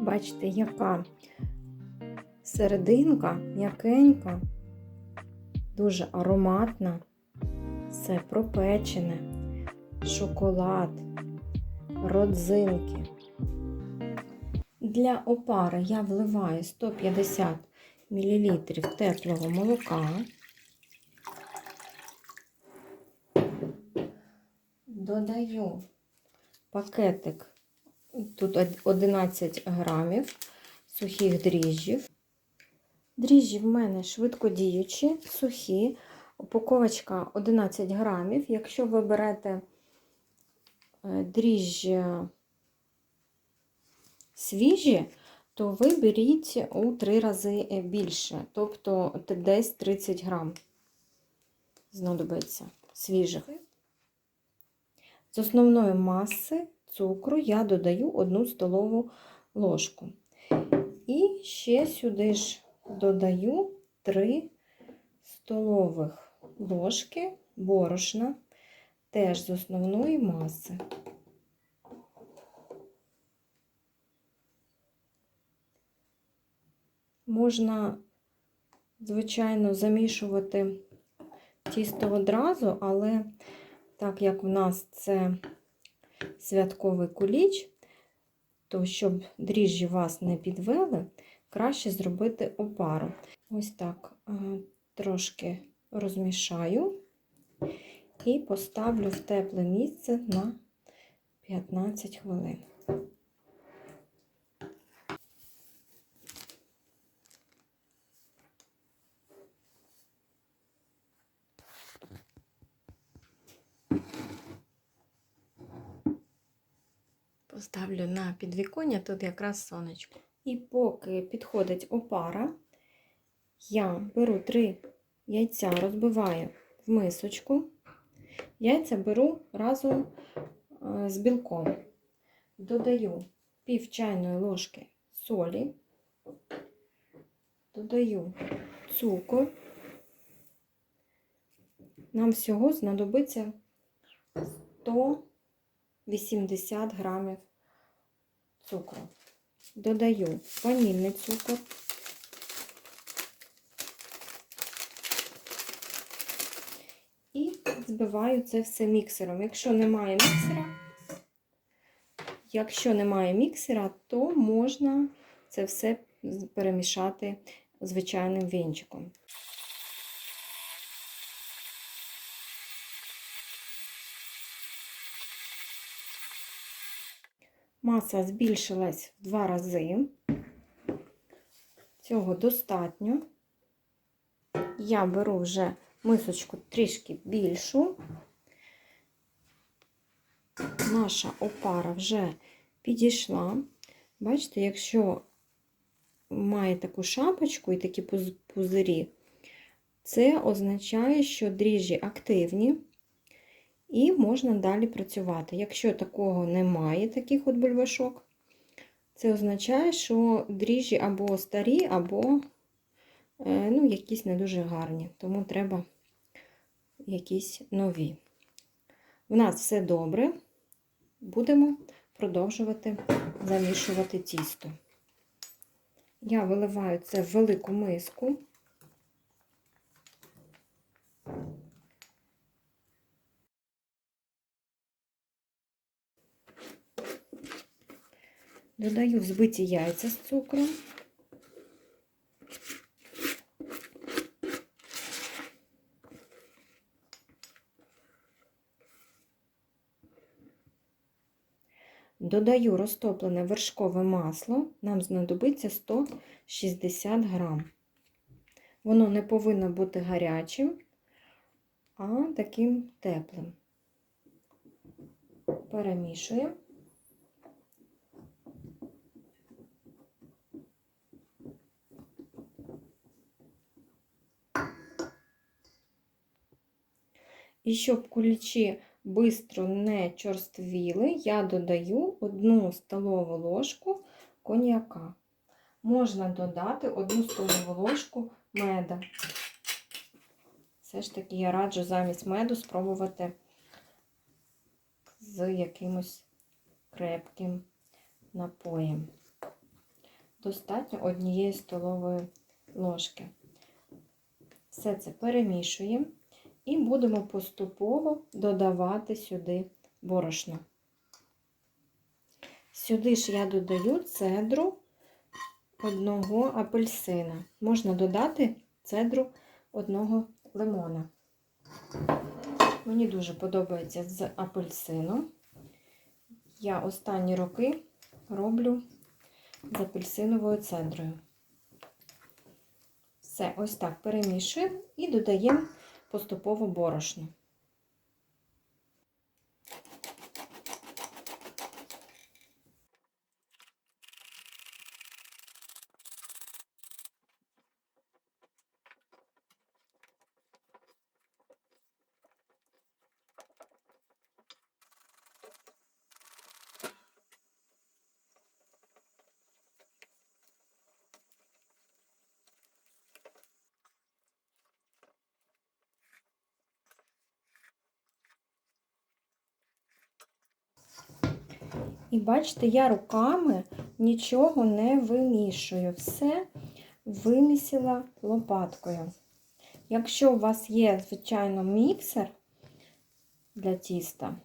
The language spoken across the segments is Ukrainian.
Бачите, яка серединка м'якенька, дуже ароматна, все пропечене, шоколад, родзинки. Для опари я вливаю 150 мл теплого молока. Додаю пакетик, тут 11 грамів сухих дріжджів. Дріжджі в мене швидкодіючі, сухі, упаковочка 11 грамів. Якщо ви берете е, дріжджі свіжі, то ви беріть у 3 рази е, більше, тобто десь 30 грам знадобиться свіжих. З основної маси цукру я додаю 1 столову ложку. І ще сюди ж додаю 3 столових ложки борошна, теж з основної маси. Можна, звичайно, замішувати тісто одразу, але так як в нас це святковий куліч, то щоб дріжджі вас не підвели, краще зробити опару. Ось так е, трошки розмішаю і поставлю в тепле місце на 15 хвилин. Поставлю на підвіконня, тут якраз сонечко. І поки підходить опара, я беру три яйця, розбиваю в мисочку. Яйця беру разом е, з білком. Додаю пів чайної ложки солі, додаю цукор. Нам всього знадобиться 180 грамів цукру. Додаю ванільний цукор. І збиваю це все міксером. Якщо немає міксера, якщо немає міксера, то можна це все перемішати звичайним вінчиком. Маса збільшилась в два рази. Цього достатньо. Я беру вже мисочку трішки більшу. Наша опара вже підійшла. Бачите, якщо має таку шапочку і такі пузирі, це означає, що дріжджі активні і можна далі працювати. Якщо такого немає, таких от бульбашок, це означає, що дріжджі або старі, або е, ну, якісь не дуже гарні, тому треба якісь нові. У нас все добре. Будемо продовжувати замішувати тісто. Я виливаю це в велику миску. Додаю взбиті яйця з цукром. Додаю розтоплене вершкове масло, нам знадобиться 160 грам. Воно не повинно бути гарячим, а таким теплим. Перемішуємо. І щоб кулічі бистро не чорствіли, я додаю 1 столову ложку коньяка. Можна додати 1 столову ложку меда. Все ж таки я раджу замість меду спробувати з якимось крепким напоєм. достатньо однієї столової ложки. Все це перемішуємо і будемо поступово додавати сюди борошно. Сюди ж я додаю цедру одного апельсина. Можна додати цедру одного лимона. Мені дуже подобається з апельсином. Я останні роки роблю з апельсиновою цедрою. Все, ось так перемішуємо і додаємо поступово борошно. І бачите, я руками нічого не вимішую. Все вимісила лопаткою. Якщо у вас є, звичайно, міксер для тіста,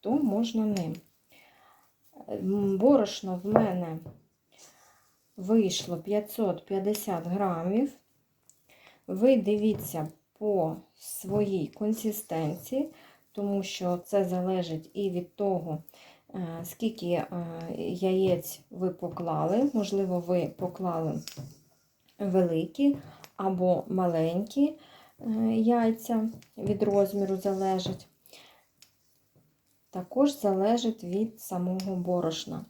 то можна ним. Борошно в мене вийшло 550 грамів. Ви дивіться по своїй консистенції, тому що це залежить і від того, скільки е, яєць ви поклали. Можливо, ви поклали великі або маленькі е, яйця від розміру залежить. Також залежить від самого борошна.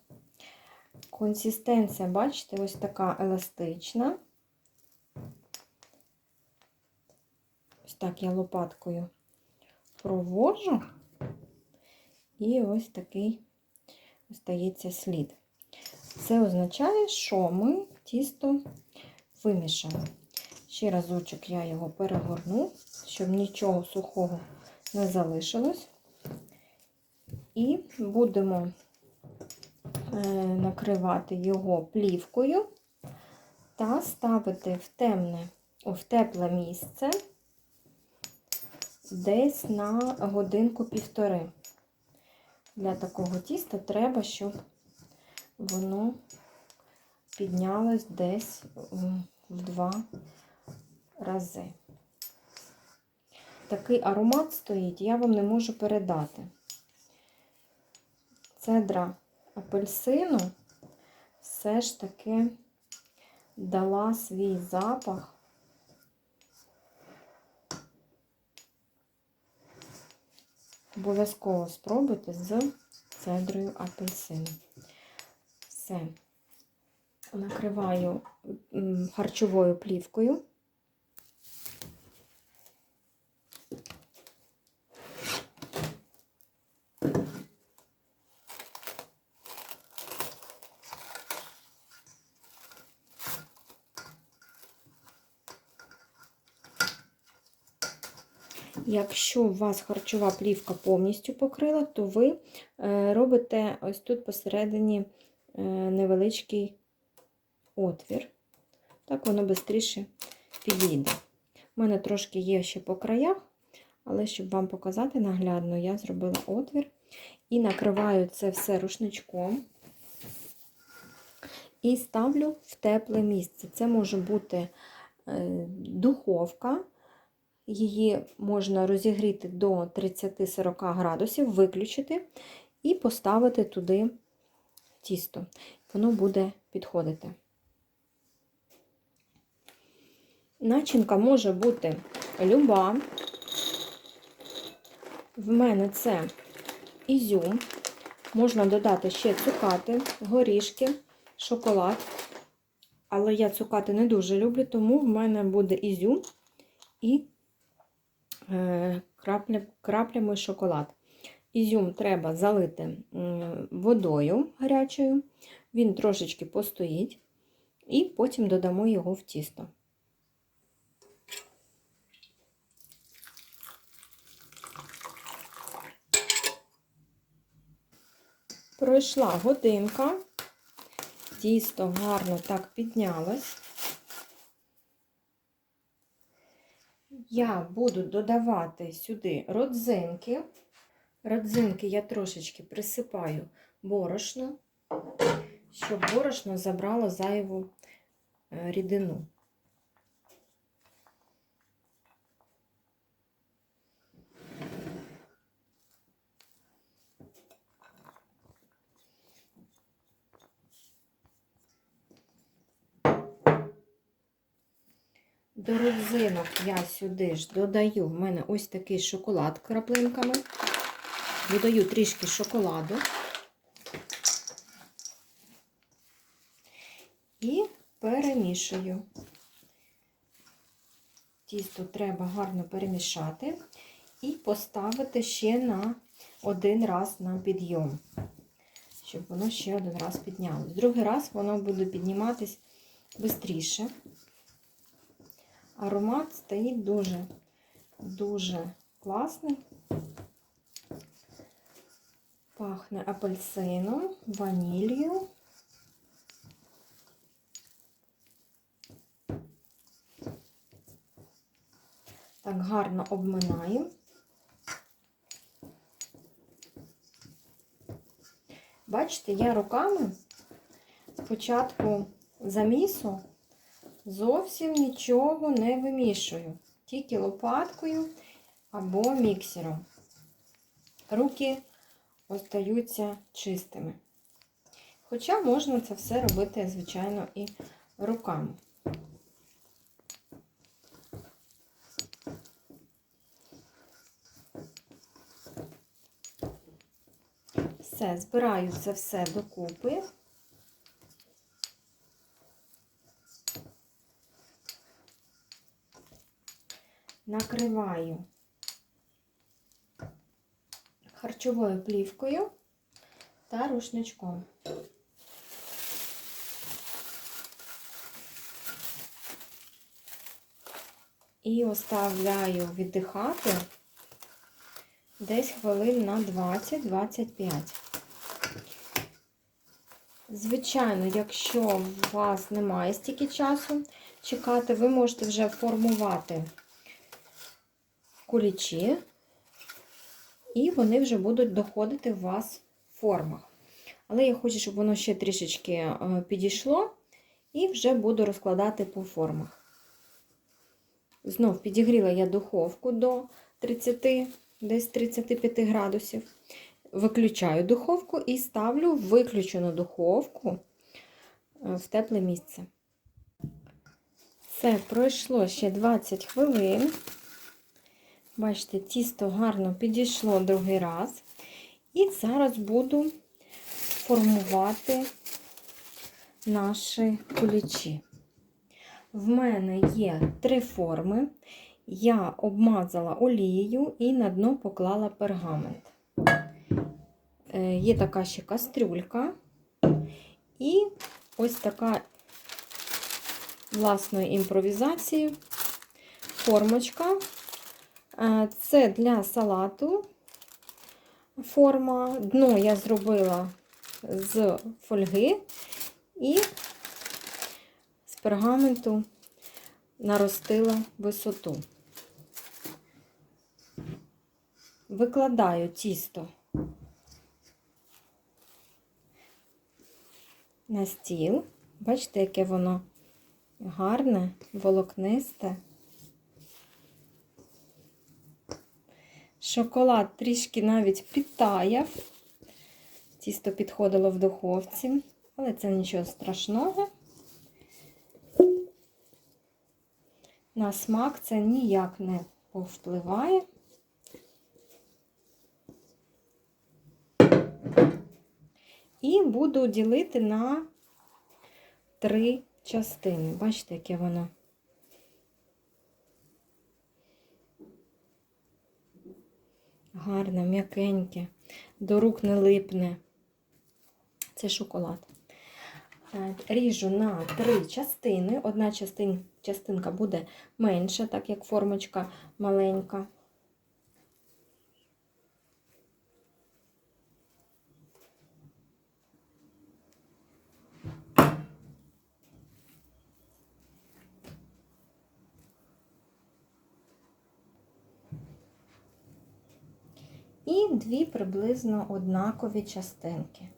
Консистенція, бачите, ось така еластична. Ось так я лопаткою провожу, і ось такий остається слід. Це означає, що ми тісто вимішали. Ще разочок я його перегорну, щоб нічого сухого не залишилось. І будемо е, накривати його плівкою та ставити в темне, в тепле місце десь на годинку-півтори. Для такого тіста треба, щоб воно піднялось десь в два рази. Такий аромат стоїть, я вам не можу передати. Цедра апельсину все ж таки дала свій запах. Обов'язково спробуйте з цедрою апельсину. Все. Накриваю харчовою плівкою. Якщо у вас харчова плівка повністю покрила, то ви е, робите ось тут посередині е, невеличкий отвір. Так воно швидше підійде. У мене трошки є ще по краях, але щоб вам показати наглядно, я зробила отвір і накриваю це все рушничком і ставлю в тепле місце. Це може бути е, духовка. Її можна розігріти до 30-40 градусів, виключити і поставити туди тісто. Воно буде підходити. Начинка може бути люба. В мене це ізюм. Можна додати ще цукати, горішки, шоколад. Але я цукати не дуже люблю, тому в мене буде ізюм і крапля, краплями шоколад. Ізюм треба залити водою гарячою, він трошечки постоїть, і потім додамо його в тісто. Пройшла годинка, тісто гарно так піднялось. Я буду додавати сюди родзинки. Родзинки я трошечки присипаю борошно, щоб борошно забрало зайву е, рідину. До родзинок я сюди ж додаю, в мене ось такий шоколад краплинками. Додаю трішки шоколаду. І перемішую. Тісто треба гарно перемішати і поставити ще на один раз на підйом, щоб воно ще один раз піднялось. Другий раз воно буде підніматись швидше. Аромат стоїть дуже, дуже класний. Пахне апельсином, ванілью. Так гарно обминаю. Бачите, я руками спочатку замісу зовсім нічого не вимішую, тільки лопаткою або міксером. Руки остаються чистими. Хоча можна це все робити, звичайно, і руками. Все, збираю це все докупи. Накриваю харчовою плівкою та рушничком. І оставляю віддихати десь хвилин на 20-25. Звичайно, якщо у вас немає стільки часу чекати, ви можете вже формувати кулічі, і вони вже будуть доходити в вас в формах. Але я хочу, щоб воно ще трішечки е, підійшло, і вже буду розкладати по формах. Знов підігріла я духовку до 30, десь 35 градусів. Виключаю духовку і ставлю виключену духовку е, в тепле місце. Все, пройшло ще 20 хвилин. Бачите, тісто гарно підійшло другий раз. І зараз буду формувати наші кулічі. В мене є три форми. Я обмазала олією і на дно поклала пергамент. Е, Є така ще кастрюлька. І ось така власної імпровізації формочка. Це для салату форма. Дно я зробила з фольги і з пергаменту наростила висоту. Викладаю тісто на стіл. Бачите, яке воно гарне, волокнисте. Шоколад трішки навіть підтаяв. Тісто підходило в духовці, але це нічого страшного. На смак це ніяк не повпливає. І буду ділити на три частини. Бачите, яке воно. Гарне, м'якеньке, до рук не липне. Це шоколад. Ріжу на три частини. Одна частин, частинка буде менша, так як формочка маленька. І дві приблизно однакові частинки.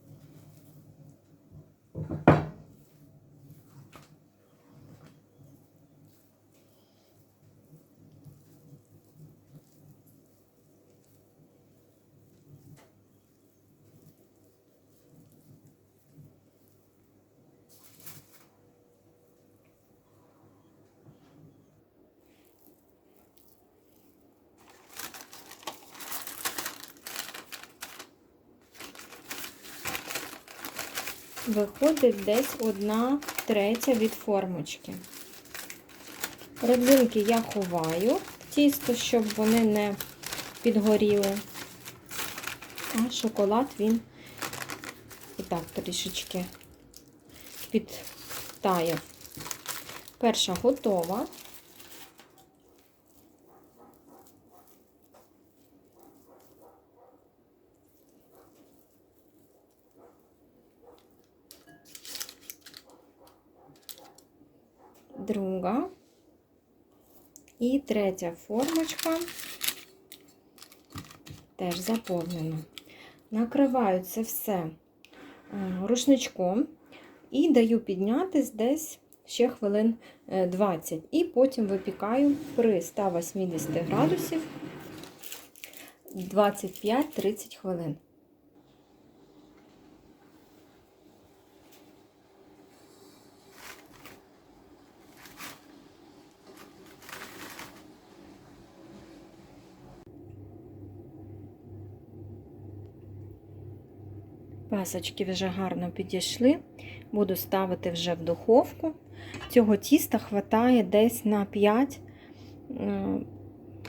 Виходить десь одна третя від формочки. Родзинки я ховаю в тісто, щоб вони не підгоріли. А шоколад він і так трішечки підтаяв. Перша готова. друга і третя формочка теж заповнена. Накриваю це все е, рушничком і даю піднятись десь ще хвилин е, 20. І потім випікаю при 180 градусів 25-30 хвилин. Пасочки вже гарно підійшли. Буду ставити вже в духовку. Цього тіста хватає десь на 5 е,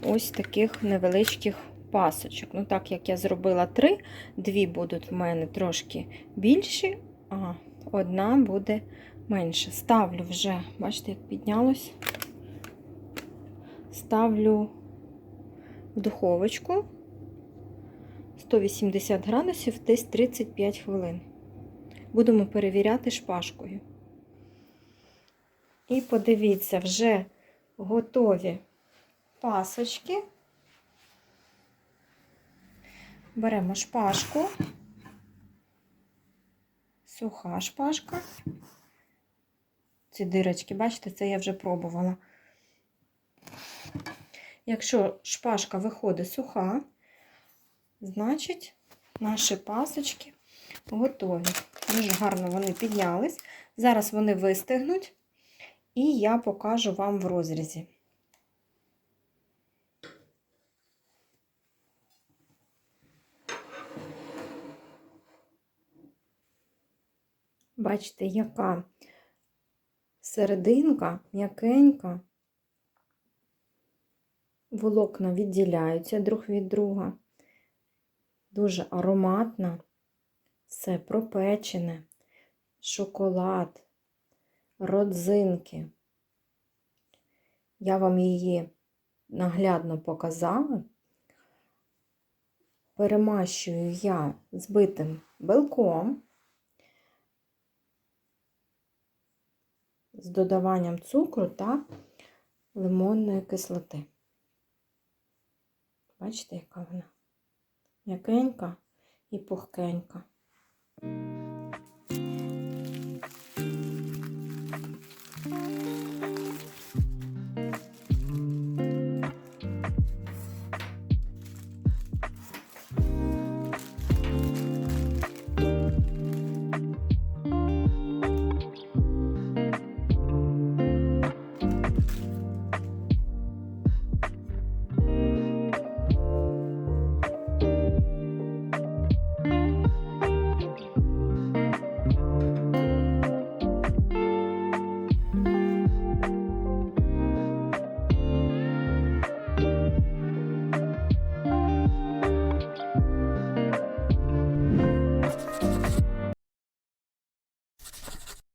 ось таких невеличких пасочок. Ну, так як я зробила 3, дві будуть в мене трошки більші, а одна буде менша. Ставлю вже, бачите, як піднялось. Ставлю в духовочку. 180 градусів десь 35 хвилин. Будемо перевіряти шпажкою. І подивіться, вже готові пасочки. Беремо шпажку, суха шпажка. Ці дирочки, бачите, це я вже пробувала. Якщо шпажка виходить суха, Значить, наші пасочки готові. Дуже гарно вони піднялись. Зараз вони вистигнуть, і я покажу вам в розрізі. Бачите, яка серединка м'якенька, волокна відділяються друг від друга дуже ароматна, все пропечене, шоколад, родзинки. Я вам її наглядно показала. Перемащую я збитим белком з додаванням цукру та лимонної кислоти. Бачите, яка вона? М'якенька і пухкенька.